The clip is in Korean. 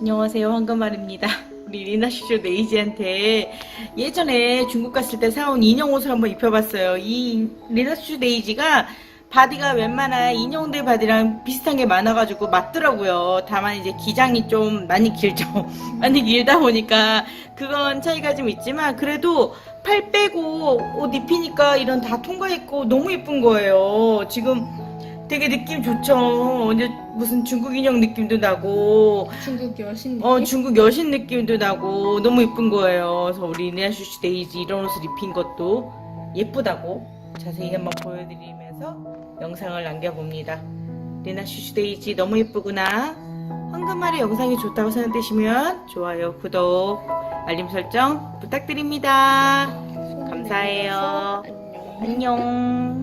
안녕하세요. 황금말입니다. 우리 리나슈쇼 네이지한테 예전에 중국 갔을 때 사온 인형 옷을 한번 입혀봤어요. 이 리나슈쇼 네이지가 바디가 웬만한 인형들 바디랑 비슷한 게 많아가지고 맞더라고요. 다만 이제 기장이 좀 많이 길죠. 많이 길다 보니까 그건 차이가 좀 있지만 그래도 팔 빼고 옷 입히니까 이런 다 통과했고 너무 예쁜 거예요. 지금 되게 느낌 좋죠. 이제 무슨 중국 인형 느낌도 나고, 중국 여신 느낌? 어, 중국 여신 느낌도 나고, 너무 예쁜 거예요. 그래서 우리 리나슈시 데이지 이런 옷을 입힌 것도 예쁘다고 자세히 한번 보여드리면서 영상을 남겨봅니다. 리나슈시 데이지 너무 예쁘구나. 황금알의 영상이 좋다고 생각되시면 좋아요, 구독, 알림 설정 부탁드립니다. 감사해요. 안녕.